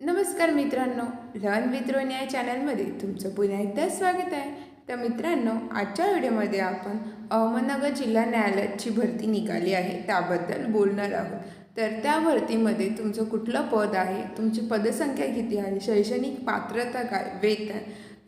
नमस्कार मित्रांनो learn with रोन या चॅनलमध्ये तुमचं पुन्हा एकदा स्वागत आहे. तर मित्रांनो आजच्या व्हिडिओमध्ये आपण अहमदनगर जिल्हा न्यायालयाची भरती निघाली आहे त्याबद्दल बोलणार आहोत. तर त्या भरतीमध्ये तुमचं कुठलं पद आहे तुमची पदसंख्या किती आहे शैक्षणिक पात्रता काय वेतन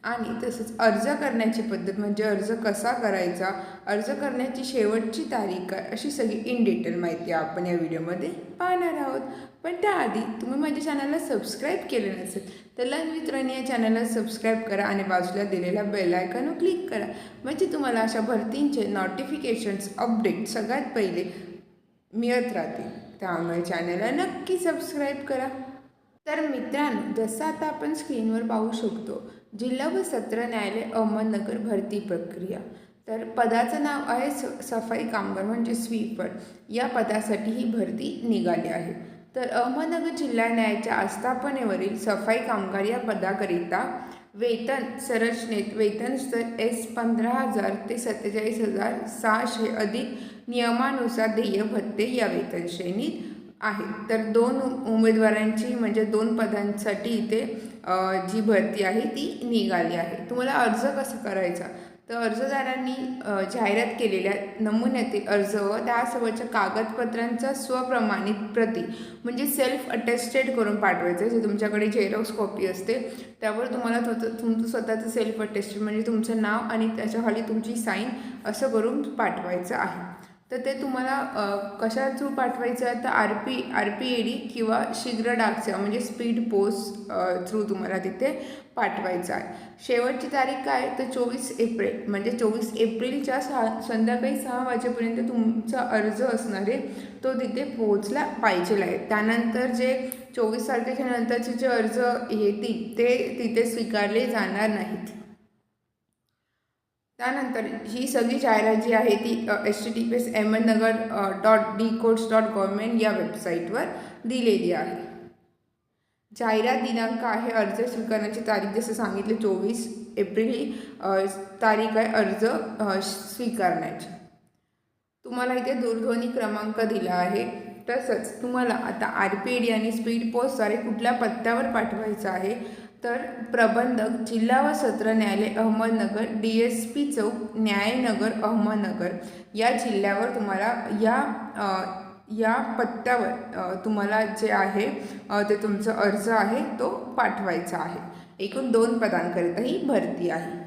आणि तसंच अर्ज करण्याची पद्धत म्हणजे अर्ज कसा करायचा अर्ज करण्याची शेवटची तारीख काय अशी सगळी इन डिटेल माहिती आपण या व्हिडिओमध्ये पाहणार आहोत. पण त्याआधी तुम्ही माझ्या चॅनलला सबस्क्राईब केले नसेल तर लन मित्रांनी या चॅनलला सबस्क्राईब करा आणि बाजूला दिलेल्या बेलायकनवर क्लिक करा. म्हणजे तुम्हाला अशा भरतींचे नोटिफिकेशन्स अपडेट सगळ्यात पहिले मिळत राहतील. त्यामुळे चॅनलला नक्की सबस्क्राईब करा. तर मित्रांनो जसं आता आपण स्क्रीनवर पाहू शकतो जिल्हा व सत्र न्यायालय अहमदनगर भरती प्रक्रिया. तर पदाचं नाव आहे स सफाई कामगार म्हणजे स्वीपर. या पदासाठी ही भरती निघाली आहे. तर अहमदनगर जिल्हा न्यायाच्या आस्थापनेवरील सफाई कामगार या पदाकरिता वेतन संरचनेत वेतन स्तर एस पंधरा हजार ते सत्तेचाळीस हजार सहाशे अधिक नियमानुसार देय भत्ते या वेतन श्रेणीत आहेत. तर दोन उमेदवारांची म्हणजे दोन पदांसाठी इथे जी भरती आहे ती निघाली आहे. तुम्हाला अर्ज कसा करायचा? तर अर्जदारांनी जाहिरात केलेल्या नमुन्यातील अर्ज व त्यासोबतच्या कागदपत्रांचा स्वप्रमाणित प्रती म्हणजे सेल्फ अटेस्टेड करून पाठवायचं. जे तुमच्याकडे झेरॉक्स कॉपी असते त्यावर तुम्हाला तुमचं स्वतःचं सेल्फ अटेस्टेड म्हणजे तुमचं नाव आणि त्याच्याखाली तुमची साईन असं करून पाठवायचं आहे. तर ते तुम्हाला कशा थ्रू पाठवायचं आहे? तर R P R P A D किंवा शीघ्र डाकसेवा म्हणजे स्पीड पोस्ट थ्रू तुम्हाला तिथे पाठवायचं आहे. शेवटची तारीख काय? तर चोवीस एप्रिल म्हणजे चोवीस एप्रिलच्या सहा संध्याकाळी सहा वाजेपर्यंत तुमचा अर्ज असणार आहे तो तिथे पोहोचला पाहिजे आहे. त्यानंतर जे चोवीस तारखेच्या नंतरचे जे अर्ज येतील ते तिथे स्वीकारले जाणार नाहीत. त्यानंतर ही सगळी जाहिरात जी आहे ती H T T P S Ahmednagar dot D courts dot government या वेबसाईटवर दिलेली आहे. जाहिरात दिनांक आहे अर्ज स्वीकारण्याची तारीख जसं सांगितले चोवीस एप्रिल ही तारीख आहे अर्ज स्वीकारण्याची. तुम्हाला इथे दूरध्वनी क्रमांक दिला आहे. तसंच तुम्हाला आता आर पी डी आणि स्पीड पोस्टद्वारे कुठल्या पत्त्यावर पाठवायचं आहे तर प्रबंधक जिल्हा व सत्र न्यायालय अहमदनगर डी एस पी चौक न्यायनगर अहमदनगर या जिल्ह्यावर तुम्हाला या या पत्त्यावर तुम्हाला जे आहे ते तुमचं अर्ज आहे तो पाठवायचा आहे. एकूण दोन पदांकरिता ही भरती आहे.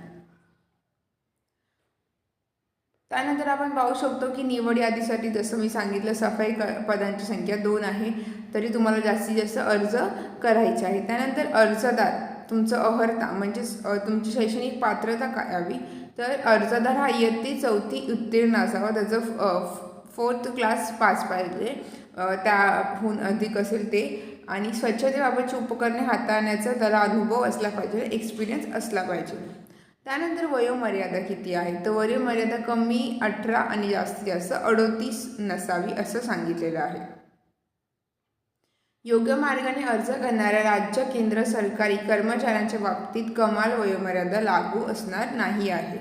त्यानंतर आपण पाहू शकतो की निवड यादीसाठी जसं मी सांगितलं सफाई क पदांची संख्या दोन आहे तरी तुम्हाला जास्तीत जास्त अर्ज करायचे आहे त्यानंतर अर्जदार तुमचं अहर्ता म्हणजेच तुमची शैक्षणिक पात्रता काय हवी तर अर्जदार हा इयत्ते चौथी उत्तीर्ण असावा. त्याचं फोर्थ क्लास पास पाहिजे. त्याहून अधिक असेल ते. आणि स्वच्छतेबाबतची उपकरणे हाताळण्याचा त्याला अनुभव असला पाहिजे एक्सपिरियन्स असला पाहिजे. त्यानंतर वयोमर्यादा किती आहे? तर वयोमर्यादा कमी अठरा आणि जास्तीत जास्त अडोतीस नसावी असं सांगितलेलं आहे. योग्य मार्गाने अर्ज करणाऱ्या राज्य केंद्र सरकारी कर्मचाऱ्यांच्या बाबतीत कमाल वयोमर्यादा लागू असणार नाही आहे.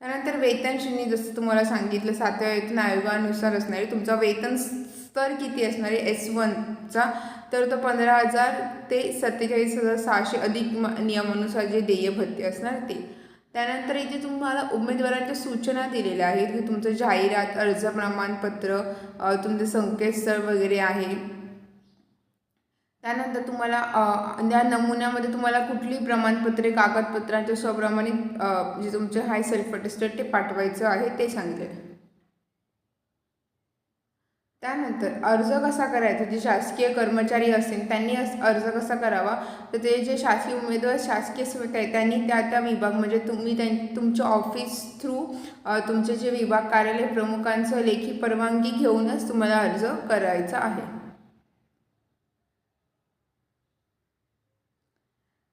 त्यानंतर वेतन श्रेणी जसं तुम्हाला सांगितलं सातव्या वेतन आयोगानुसार असणारे तुमचा वेतन स्तर किती असणारे एस वनचा तर तो पंधरा हजार ते सत्तेचाळीस हजार सहाशे अधिक म- नियमानुसार जे देय भत्ते असणार ते. त्यानंतर इथे तुम्हाला उमेदवारांच्या सूचना दिलेल्या आहेत की तुमचं जाहिरात अर्ज प्रमाणपत्र तुमचं संकेतस्थळ वगैरे आहे. त्यानंतर तुम्हाला त्या या नमुन्यामध्ये तुम्हाला कुठली प्रमाणपत्रे कागदपत्रांच्या स्वप्रमाणित जे तुमचे हाय सेल्फ अटेस्टेड ते पाठवायचं आहे ते सांगितले त्यानंतर अर्ज कसा करायचा? जे शासकीय कर्मचारी असतील त्यांनी अस अर्ज कसा करावा? तर ते जे शासकीय उमेदवार शासकीय सेवक आहेत त्यांनी त्या त्या विभाग म्हणजे तुम्ही त्यां तुमच्या ऑफिस थ्रू तुमचे जे विभाग कार्यालय प्रमुखांचं लेखी परवानगी घेऊनच तुम्हाला अर्ज करायचा आहे.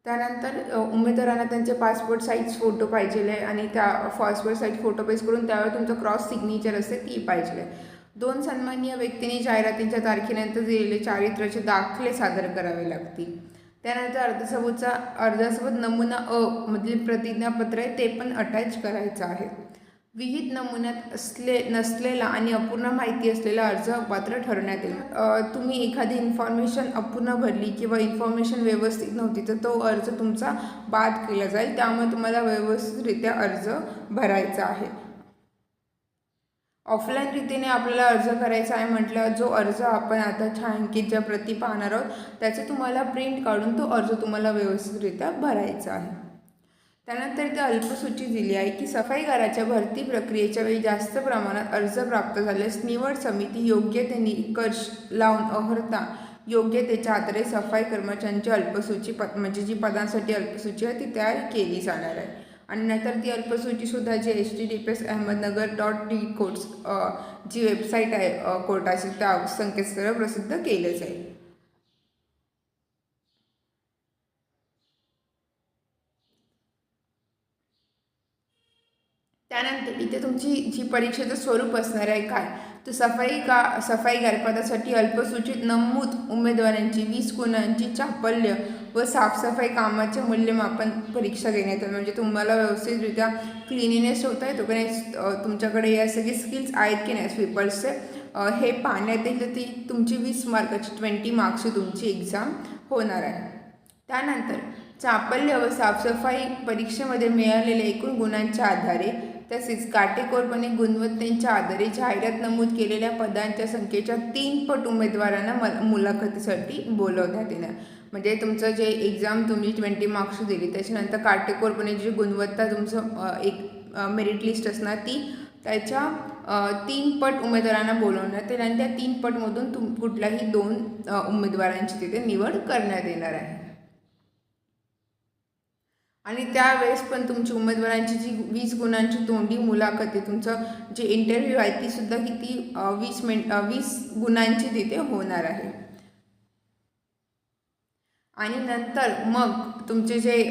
त्यानंतर उमेदवारांना त्यांचे पासपोर्ट साईज फोटो पाहिजे आहे आणि त्या पासपोर्ट साईज फोटो पेस्ट करून त्यावर तुमचं क्रॉस सिग्नेचर असते ती पाहिजे आहे दोन सन्माननीय व्यक्तींनी जाहिरातींच्या तारखेनंतर दिलेले चारित्र्याचे दाखले सादर करावे लागतील. त्यानंतर अर्धसोबतचा अर्जासोबत नमुना अ मधील प्रतिज्ञापत्र आहे ते पण अटॅच करायचं आहे. विहित नमुन्यात असले नसलेला आणि अपूर्ण माहिती असलेला अर्ज पात्र ठरवण्यात येईल. तुम्ही एखादी इन्फॉर्मेशन अपूर्ण भरली किंवा इन्फॉर्मेशन व्यवस्थित नव्हती तर तो अर्ज तुमचा बाद केला जाईल. त्यामुळे तुम्हाला व्यवस्थितरित्या अर्ज भरायचा आहे. ऑफलाईन रीतीने आपल्याला अर्ज करायचा आहे म्हटलं जो अर्ज आपण आता छायांकित ज्या प्रती पाहणार आहोत त्याचं तुम्हाला प्रिंट काढून तो अर्ज तुम्हाला व्यवस्थितरित्या भरायचा आहे. त्यानंतर इथे अल्पसूची दिली आहे की सफाईगाराच्या भरती प्रक्रियेच्या वेळी जास्त प्रमाणात अर्ज प्राप्त झाल्यास निवड समिती योग्य ते निकष लावून अहर्ता योग्यतेच्या आधारे सफाई कर्मचाऱ्यांची अल्पसूची पद म्हणजे जी पदांसाठी अल्पसूची आहे ती तयार केली जाणार आहे. आणि नंतर ती अल्पसूचीसुद्धा जी H T D P S Ahmednagar dot D courts जी वेबसाईट आहे कोर्टाची त्या संकेतस्थळ प्रसिद्ध केलं जाईल. त्यानंतर इथे तुमची जी परीक्षेचं स्वरूप असणार आहे काय? तर सफाई का सफाई पदासाठी अल्पसूचित नमूद उमेदवारांची वीस गुणांची चापल्य व साफसफाई कामाचे मूल्यमापन परीक्षा घेण्यात येतात. म्हणजे तुम्हाला व्यवस्थितरित्या क्लिनिनेस ठेवता येतो की नाही तुमच्याकडे या सगळे स्किल्स आहेत की नाही स्वीपर्सचे हे पाहण्यात येईल तर ती तुमची वीस मार्काची ट्वेंटी मार्क्सची तुमची एक्झाम होणार आहे. त्यानंतर चापल्य व साफसफाई परीक्षेमध्ये मिळालेल्या एकूण गुणांच्या आधारे तसेच काटेकोरपणे गुणवत्तेच्या आधारे जाहिरात नमूद केलेल्या पदांच्या संख्येच्या तीन पट उमेदवारांना म मुलाखतीसाठी बोलवण्यात येणार. म्हणजे तुमचं जे एक्झाम तुम्ही ट्वेंटी मार्क्स दिली त्याच्यानंतर काटेकोरपणे जी गुणवत्ता तुमचं एक मेरिट लिस्ट असणार ती त्याच्या तीन पट उमेदवारांना बोलवण्यात येईल आणि त्या तीन पटमधून तुम कुठल्याही दोन उमेदवारांची तिथे निवड करण्यात येणार आहे. आणि त्यावेळेस पण तुमची उमेदवारांची जी वीस गुणांची तोंडी मुलाखत आहे तुमचं जे इंटरव्ह्यू आहे ती सुद्धा किती वीस मिन वीस गुणांची तिथे होणार आहे. आणि नंतर मग तुमचे जे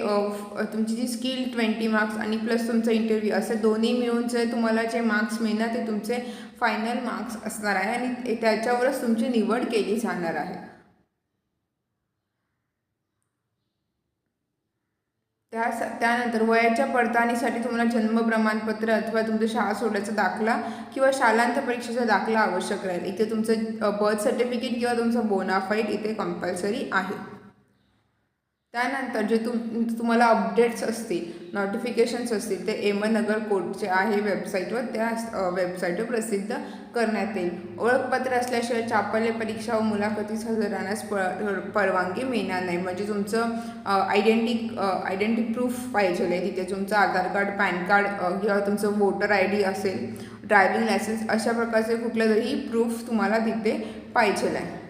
तुमची जी स्किल ट्वेंटी मार्क्स आणि प्लस तुमचा इंटरव्ह्यू असे दोन्ही मिळून जे तुम्हाला जे मार्क्स मिळणार ते तुमचे फायनल मार्क्स असणार आहे आणि त्याच्यावरच तुमची निवड केली जाणार आहे. त्या त्यानंतर वयाच्या पडताळणीसाठी तुम्हाला जन्म प्रमाणपत्र अथवा तुमचं शाळा सोडायचा दाखला किंवा शालांत परीक्षेचा दाखला आवश्यक राहील. इथे तुमचं बर्थ सर्टिफिकेट किंवा तुमचं बोनाफाईट इथे कंपल्सरी आहे. त्यानंतर जे तुम तुम्हाला अपडेट्स असतील नोटिफिकेशन्स असतील ते एमनगर कोर्टचे आहे वेबसाईटवर त्या वेबसाईटवर प्रसिद्ध करण्यात येईल. ओळखपत्र असल्याशिवाय चापल्य परीक्षा व मुलाखतीस हजर राहण्यास प परवानगी मिळणार नाही. म्हणजे तुमचं आयडेंटी आयडेंटी प्रूफ पाहिजे आहे तिथे तुमचं आधार कार्ड पॅन कार्ड किंवा तुमचं वोटर आय डी असेल ड्रायव्हिंग लायसन्स अशा प्रकारचे कुठलं तरी प्रूफ तुम्हाला तिथे पाहिजे आहे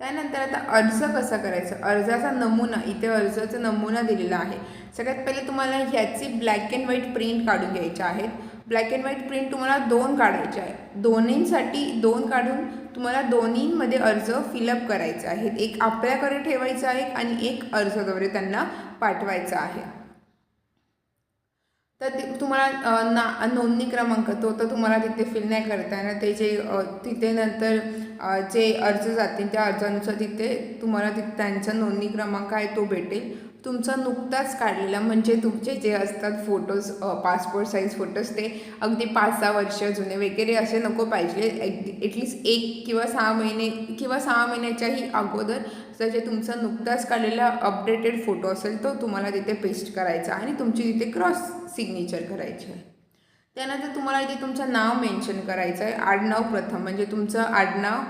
त्यानंतर आता अर्ज कसा करायचा? अर्जाचा नमुना इथे अर्जाचा नमुना दिलेला आहे. सगळ्यात पहिले तुम्हाला ह्याची ब्लॅक अँड व्हाईट प्रिंट काढून घ्यायच्या आहेत. ब्लॅक अँड व्हाईट प्रिंट तुम्हाला दोन काढायचे आहे दोन्हींसाठी दोन काढून तुम्हाला दोन्हींमध्ये अर्ज फिलअप करायचे आहेत. एक आपल्याकडे ठेवायचा आहे आणि एक अर्जद्वारे त्यांना पाठवायचा आहे. तर ते तुम्हाला ना नोंदणी क्रमांक तो तर तुम्हाला तिथे फिल नाही करता येणार. ते जे तिथे नंतर जे अर्ज जातील त्या अर्जानुसार तिथे तुम्हाला तिथे त्यांचा नोंदणी क्रमांक आहे तो भेटेल. तुमचा नुकताच काढलेला म्हणजे तुमचे जे असतात फोटोज पासपोर्ट साईज फोटोज ते अगदी पाच सहा वर्ष जुने वगैरे असे नको पाहिजे. ॲटलिस्ट एक किंवा सहा महिने किंवा सहा महिन्याच्याही अगोदर जे तुमचा नुकताच काढलेला अपडेटेड फोटो असेल तो तुम्हाला तिथे पेस्ट करायचा आणि तुमची तिथे क्रॉस सिग्नेचर करायची आहे. त्यानंतर तुम्हाला इथे तुमचं नाव मेन्शन करायचं आहे. आडनाव प्रथम म्हणजे तुमचं आडनाव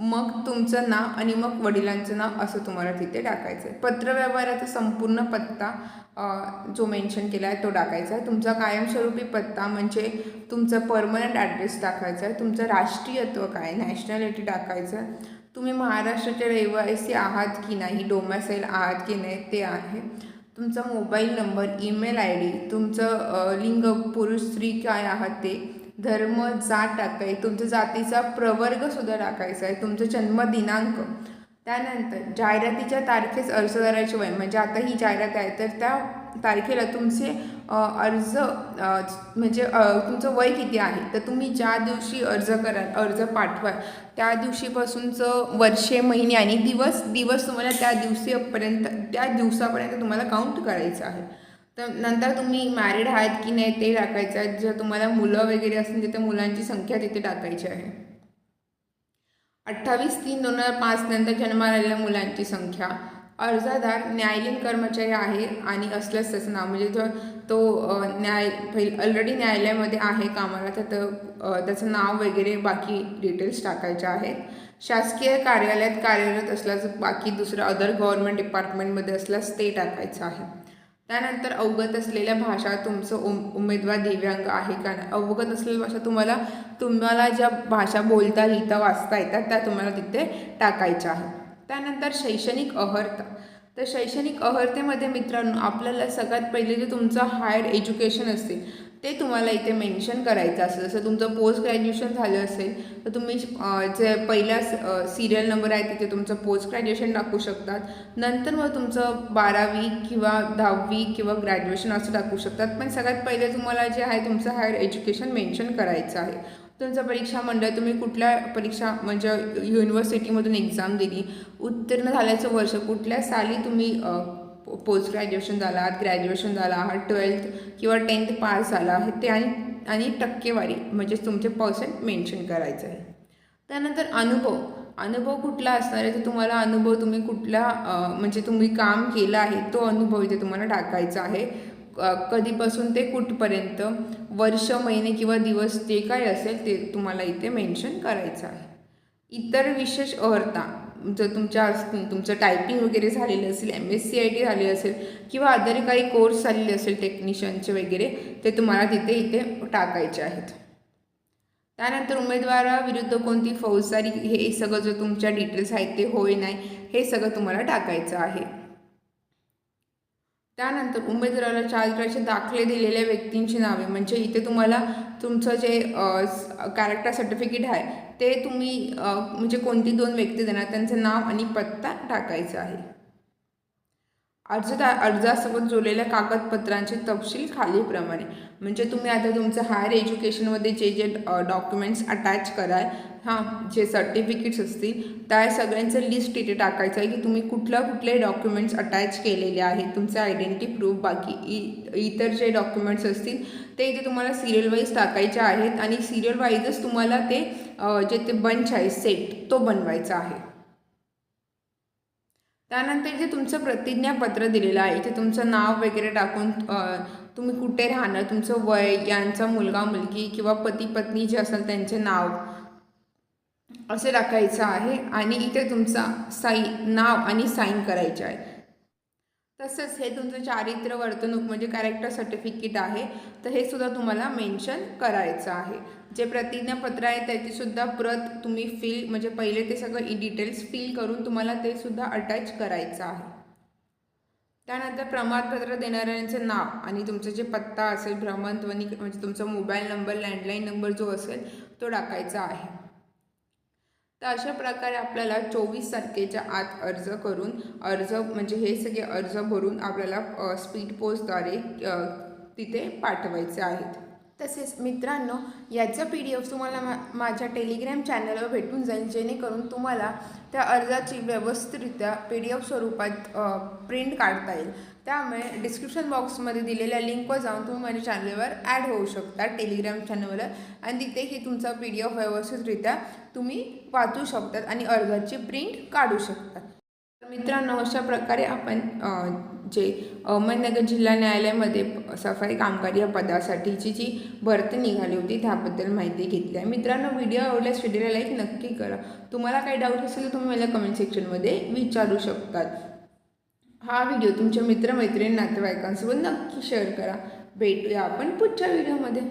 मग तुमचं नाव आणि मग वडिलांचं नाव असं तुम्हाला तिथे टाकायचं आहे पत्रव्यवहाराचा संपूर्ण पत्ता जो मेन्शन केला आहे तो टाकायचा आहे तुमचा कायमस्वरूपी पत्ता म्हणजे तुमचं परमनंट ॲड्रेस टाकायचा आहे तुमचं राष्ट्रीयत्व काय नॅशनॅलिटी टाकायचं आहे तुम्ही महाराष्ट्राचे रहिवासी आहात की नाही डोमॅसाईल आहात की नाही ते आहे. तुमचा mobile number email I D तुमचं लिंग पुरुष स्त्री काय आहात ते धर्म जात टाकाय तुमच्या जातीचा प्रवर्गसुद्धा टाकायचा आहे तुमचं जन्मदिनांक. त्यानंतर जाहिरातीच्या तारखेस अर्जदाराचे वय म्हणजे आता ही जाहिरात आहे तर त्या तारखेला तुमचे अर्ज म्हणजे तुमचं वय किती आहे तर तुम्ही ज्या दिवशी अर्ज कराल अर्ज पाठवाल त्या दिवशीपासूनचं वर्षे महिने आणि दिवस दिवस तुम्हाला त्या दिवशीपर्यंत त्या दिवसापर्यंत तुम्हाला काउंट करायचं आहे. तर नंतर तुम्ही मॅरिड आहात की नाही ते टाकायचं आहे. जर तुम्हाला मुलं वगैरे असतील तिथे मुलांची संख्या तिथे टाकायची आहे. अठ्ठावीस तीन दोन हजार पाच नंतर जन्माला मुलांची संख्या. अर्जादार न्यायालयीन कर्मचारी आहे आणि असल्यास त्याचं नाव म्हणजे जो तो न्याय पहिल ऑलरेडी न्यायालयामध्ये आहे कामाला तर त्याचं नाव वगैरे बाकी डिटेल्स टाकायचे आहेत. शासकीय कार्यालयात कार्यरत असल्यास बाकी दुसरं अदर गव्हर्नमेंट डिपार्टमेंटमध्ये असल्यास ते टाकायचं आहे. त्यानंतर अवगत असलेल्या भाषा तुमचं उम उमेदवार दिव्यांग आहे का नाही? अवगत असलेल्या भाषा तुम्हाला तुम्हाला ज्या भाषा बोलता लिहिता वाचता येतात त्या तुम्हाला तिथे टाकायच्या आहे त्यानंतर शैक्षणिक अहर्ता. तर शैक्षणिक अहर्तेमध्ये मित्रांनो आपल्याला सगळ्यात पहिले जे तुमचं हायर एज्युकेशन असेल ते तुम्हाला इथे मेन्शन करायचं असेल जसं तुमचं पोस्ट ग्रॅज्युएशन झालं असेल तर तुम्ही जे पहिल्या सिरियल नंबर आहे तिथे तुमचं पोस्ट ग्रॅज्युएशन टाकू शकतात. नंतर मग तुमचं बारावी किंवा दहावी किंवा ग्रॅज्युएशन असं टाकू शकतात. पण सगळ्यात पहिले तुम्हाला जे आहे तुमचं हायर एज्युकेशन मेन्शन करायचं आहे. तुमचं परीक्षा मंडळ तुम्ही कुठल्या परीक्षा म्हणजे युनिव्हर्सिटीमधून एक्झाम दिली उत्तीर्ण झाल्याचं वर्ष कुठल्या साली तुम्ही पोस्ट ग्रॅज्युएशन झाला आहात ग्रॅज्युएशन झाला आहात ट्वेल्थ किंवा टेन्थ पास झाला आहे ते आणि आणि टक्केवारी म्हणजेच तुमचे पर्सेंट मेन्शन करायचं आहे. त्यानंतर अनुभव. अनुभव कुठला असणार आहे? तर तुम्हाला अनुभव तुम्ही कुठला म्हणजे तुम्ही काम केलं आहे तो अनुभव इथे तुम्हाला टाकायचा आहे. क- कधीपासून ते कुठपर्यंत वर्ष महिने किंवा दिवस जे काय असेल ते तुम्हाला इथे मेन्शन करायचं आहे. इतर विशेष अर्हता जर तुमच्या असतील तुमचं टायपिंग वगैरे झालेलं असेल M S C I T झाली असेल किंवा अदर काही कोर्स झालेले असेल टेक्निशियनचे वगैरे ते तुम्हाला तिथे इथे टाकायचे आहेत. त्यानंतर उमेदवाराविरुद्ध कोणती फौजदारी हे सगळं जो तुमच्या डिटेल्स आहेत ते होय नाही हे सगळं तुम्हाला टाकायचं आहे. त्यानंतर उमेदवाराला चारित्र्याचे दाखले दिलेल्या व्यक्तींची नावे. म्हणजे इथे तुम्हाला तुमचं जे कॅरेक्टर सर्टिफिकेट आहे ते तुम्ही म्हणजे कोणती दोन व्यक्ती देणार त्यांचं नाव आणि पत्ता टाकायचा आहे. अर्जदार अर्जासोबत जोडलेल्या कागदपत्रांचे तपशील खालीलप्रमाणे. म्हणजे तुम्ही आता तुमचं हायर एज्युकेशनमध्ये जे जे डॉक्युमेंट्स अटॅच कराल हां जे सर्टिफिकेट्स असतील त्या सगळ्यांचं लिस्ट इथे टाकायचं आहे की तुम्ही कुठल्या कुठले डॉक्युमेंट्स अटॅच केलेले आहेत. तुमचे आयडेंटिटी प्रूफ बाकी इ इतर जे डॉक्युमेंट्स असतील ते इथे तुम्हाला सिरियल वाईज टाकायचे आहेत. आणि सिरियल वाईजच तुम्हाला ते जे ते बंच आहे सेट तो बनवायचा आहे. त्यानंतर इथे तुमचं प्रतिज्ञापत्र दिलेलं आहे. इथे तुमचं नाव वगैरे टाकून तुम्ही कुठे राहणार? तुमचं वय यांचा मुलगा मुलगी किंवा पती पत्नी जे असेल त्यांचे नाव असे टाकायचं आहे. आणि इथे तुमचा साई नाव आणि साईन करायचे आहे. तसंच हे तुमचं चारित्र्य वर्तणूक म्हणजे कॅरेक्टर सर्टिफिकेट आहे तर हे सुद्धा तुम्हाला मेन्शन करायचं आहे. जे प्रतिज्ञापत्र आहे त्याची सुद्धा प्रत तुम्ही फिल म्हणजे पहिले ते सगळं इ डिटेल्स फिल करून तुम्हाला ते सुद्धा अटॅच करायचं आहे. त्यानंतर प्रमाणपत्र देणाऱ्यांचं नाव आणि तुमचं जे पत्ता असेल भ्रमणध्वनी म्हणजे तुमचा मोबाईल नंबर लँडलाईन नंबर जो असेल तो टाकायचा आहे. तर अशा प्रकारे आपल्याला चोवीस तारखेच्या आत अर्ज करून अर्ज म्हणजे हे सगळे अर्ज भरून आपल्याला स्पीड पोस्टद्वारे तिथे पाठवायचे आहेत. तसेच मित्रांनो याचं पी डी एफ तुम्हाला मा माझ्या टेलिग्रॅम चॅनलवर भेटून जाईल जेणेकरून तुम्हाला त्या अर्जाची व्यवस्थितरित्या पी डी एफ स्वरूपात प्रिंट काढता येईल. त्यामुळे डिस्क्रिप्शन बॉक्समध्ये दिलेल्या लिंकवर जाऊन तुम्ही माझ्या चॅनलवर ॲड होऊ शकता टेलिग्राम चॅनलवर आणि तिथे ही तुमचा पी डी एफ व्यवस्थितरित्या तुम्ही वाचू शकतात आणि अर्जाची प्रिंट काढू शकतात. तर मित्रांनो अशा प्रकारे आपण जे अहमदनगर जिल्हा न्यायालयामध्ये सफाई कामगार या पदासाठीची जी भरती निघाली होती त्याबद्दल माहिती घेतली आहे. मित्रांनो व्हिडिओ आवडल्यास व्हिडिओला लाईक नक्की करा. तुम्हाला काही डाऊट असेल तर तुम्ही मला कमेंट सेक्शनमध्ये विचारू शकतात. हा व्हिडिओ तुमच्या मित्रमैत्रिणी नातेवाईकांसोबत नक्की शेअर करा. भेटूया आपण पुढच्या व्हिडिओमध्ये